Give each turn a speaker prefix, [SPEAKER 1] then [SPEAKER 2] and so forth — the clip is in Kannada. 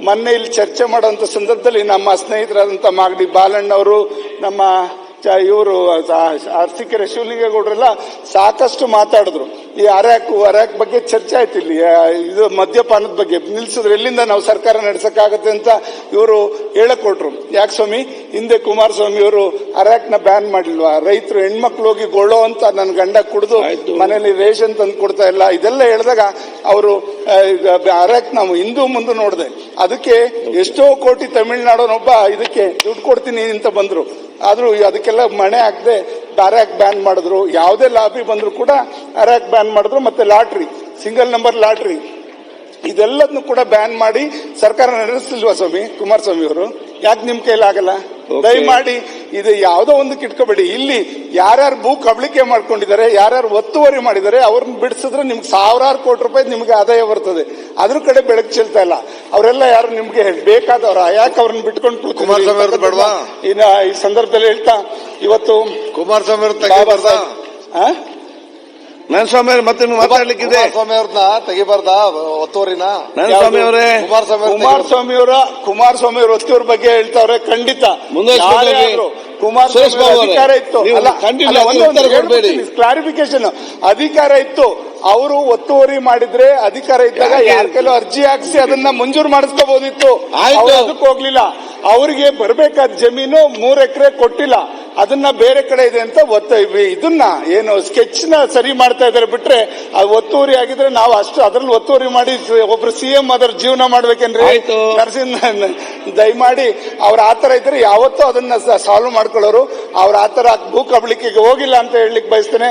[SPEAKER 1] ಮೊನ್ನೆ ಇಲ್ಲಿ ಚರ್ಚೆ ಮಾಡುವಂತ ಸಂದರ್ಭದಲ್ಲಿ ನಮ್ಮ ಸ್ನೇಹಿತರಾದಂಥ ಮಾಗಡಿ ಬಾಲಣ್ಣವರು ನಮ್ಮ ಇವರು ಅರ್ಸಿಕೆರೆ ಶಿವಲಿಂಗೇಗೌಡರೆಲ್ಲ ಸಾಕಷ್ಟು ಮಾತಾಡಿದ್ರು. ಈ ಅರ್ಯಾಕ್ ಅರ್ಯಾಕ್ ಬಗ್ಗೆ ಚರ್ಚೆ ಆಯ್ತು ಇಲ್ಲಿ. ಇದು ಮದ್ಯಪಾನದ ಬಗ್ಗೆ. ನಿಲ್ಸಿದ್ರೆ ಎಲ್ಲಿಂದ ನಾವು ಸರ್ಕಾರ ನಡೆಸಕ್ಕಾಗತ್ತೆ ಅಂತ ಇವರು ಹೇಳಕ್ ಕೊಟ್ರು ಯಾಕೆ ಸ್ವಾಮಿ? ಹಿಂದೆ ಕುಮಾರಸ್ವಾಮಿ ಅವರು ಅರ್ಯಾಕ್ನ ಬ್ಯಾನ್ ಮಾಡಿಲ್ವಾ? ರೈತರು ಹೆಣ್ಮಕ್ಳು ಹೋಗಿ ಗೊಳ್ಳೋ ಅಂತ ನನ್ನ ಗಂಡ ಕುಡಿದು. ಮನೇಲಿ ರೇಷನ್ ತಂದು ಕೊಡ್ತಾ ಇಲ್ಲ. ಇದೆಲ್ಲ ಹೇಳಿದಾಗ ಅವರು ಅರ್ಯಾಕ್ ನಾವು ಹಿಂದೂ ಮುಂದೆ ನೋಡಿದೆ. ಅದಕ್ಕೆ ಎಷ್ಟೋ ಕೋಟಿ ತಮಿಳ್ನಾಡೋನೊಬ್ಬ ಇದಕ್ಕೆ ದುಡ್ಡು ಕೊಡ್ತೀನಿ ಅಂತ ಬಂದ್ರು. ಆದ್ರೂ ಅದಕ್ಕೆಲ್ಲ ಮಣೆ ಹಾಕದೆ ಅರ್ಯಾಕ್ ಬ್ಯಾನ್ ಮಾಡಿದ್ರು. ಯಾವುದೇ ಲಾಬಿ ಬಂದ್ರು ಕೂಡ ಅರ್ಯಾಕ್ ಬ್ಯಾನ್ ಮಾಡಿದ್ರು. ಮತ್ತೆ ಲಾಟ್ರಿ ಸಿಂಗಲ್ ನಂಬರ್ ಲಾಟ್ರಿ ಇದೆಲ್ಲದನ್ನು ಕೂಡ ಬ್ಯಾನ್ ಮಾಡಿ ಸರ್ಕಾರ ನಡೆಸಲಿಲ್ವಾ ಸ್ವಾಮಿ? ಕುಮಾರಸ್ವಾಮಿ ಅವರು? ಯಾಕೆ ನಿಮ್ ಕೈಲಾಗಲ್ಲ. ದಯಮಾಡಿ ಇದು ಯಾವುದೋ ಒಂದು ಕಿಟ್ಕೋಬೇಡಿ. ಇಲ್ಲಿ ಯಾರ್ಯಾರು ಭೂ ಕಬಳಿಕೆ ಮಾಡ್ಕೊಂಡಿದ್ದಾರೆ ಯಾರ್ಯಾರು ಒತ್ತುವರಿ ಮಾಡಿದ್ದಾರೆ ಅವ್ರನ್ನ ಬಿಡಿಸಿದ್ರೆ ನಿಮ್ಗೆ ಸಾವಿರಾರು ಕೋಟಿ ರೂಪಾಯಿ ನಿಮ್ಗೆ ಆದಾಯ ಬರ್ತದೆ. ಅದ್ರ ಕಡೆ ಬೆಳಕು ಚೆಲ್ತಾ ಇಲ್ಲ. ಅವರೆಲ್ಲ ಯಾರು ನಿಮ್ಗೆ ಬೇಕಾದವ್ರ ಯಾಕೆ ಅವ್ರನ್ನ ಬಿಟ್ಕೊಂಡು?
[SPEAKER 2] ಕುಮಾರಸ್ವಾಮಿ ಅವ್ರದ್ದು ಬೇಡ್ವಾ?
[SPEAKER 1] ಇನ್ನ ಈ ಸಂದರ್ಭದಲ್ಲಿ ಹೇಳ್ತಾ ಇವತ್ತು
[SPEAKER 2] ಕುಮಾರಸ್ವಾಮಿ ಅವ್ರ
[SPEAKER 1] ಬಾಬಾ
[SPEAKER 2] ತೆಗಿಬಾರ್ದ
[SPEAKER 1] ಸಾಹೇಬ್- ಆ?
[SPEAKER 3] ನನ್ ಸ್ವಾಮಿ ಅವ್ರೆ ಮತ್ತೆ ಮಾತಾಡ್ಲಿಕ್ಕಿದೆ.
[SPEAKER 2] ಕುಮಾರಸ್ವಾಮಿ ಅವ್ರನ್ನ ತೆಗಿಬಾರ್ದ ಒತ್ತುವರಿನ
[SPEAKER 3] ನನ್ ಸ್ವಾಮಿ ಅವರೇ.
[SPEAKER 2] ಕುಮಾರಸ್ವಾಮಿ
[SPEAKER 1] ಕುಮಾರಸ್ವಾಮಿ ಅವರ ಕುಮಾರಸ್ವಾಮಿ ಅವ್ರ ಒತ್ತಿಯವ್ರ ಬಗ್ಗೆ ಹೇಳ್ತಾವ್ರೆ ಖಂಡಿತ. ಕುಮಾರಸ್ವಾಮಿ ಅಧಿಕಾರ ಇತ್ತು. ಕ್ಲಾರಿಫಿಕೇಶನ್ ಅಧಿಕಾರ ಇತ್ತು. ಅವರು ಒತ್ತುವರಿ ಮಾಡಿದ್ರೆ ಅಧಿಕಾರ ಇದ್ದಾಗ? ಯಾರ ಕೆಲವು ಅರ್ಜಿ ಹಾಕಿಸಿ ಅದನ್ನ ಮಂಜೂರು ಮಾಡಿಸ್ಕೋಬಹುದಿತ್ತು ಅದಕ್ಕೆ ಹೋಗ್ಲಿಲ್ಲ. ಅವರಿಗೆ ಬರ್ಬೇಕಾದ ಜಮೀನು ಮೂರ್ ಎಕರೆ ಕೊಟ್ಟಿಲ್ಲ. ಅದನ್ನ ಬೇರೆ ಕಡೆ ಇದೆ ಅಂತ ಒತ್ತ ಇದನ್ನ ಏನು ಸ್ಕೆಚ್ನ ಸರಿ ಮಾಡ್ತಾ ಇದಾರೆ ಬಿಟ್ರೆ ಅದು ಒತ್ತುವರಿ ಆಗಿದ್ರೆ ನಾವು ಅಷ್ಟು ಅದ್ರಲ್ಲಿ ಒತ್ತುವರಿ ಮಾಡಿ ಒಬ್ರು ಸಿಎಂ ಅದರ ಜೀವನ ಮಾಡ್ಬೇಕೇನ್ರಿ. ನರಸಿಂಹ ದಯಮಾಡಿ ಅವ್ರ ಆತರ ಇದ್ರೆ ಯಾವತ್ತೂ ಅದನ್ನ ಸಾಲ್ವ್ ಮಾಡ್ಕೊಳ್ಳೋರು. ಅವ್ರ ಆತರ ಭೂ ಕಬಳಿಕೆಗೆ ಹೋಗಿಲ್ಲ ಅಂತ ಹೇಳಲಿಕ್ಕೆ ಬಯಸ್ತೇನೆ.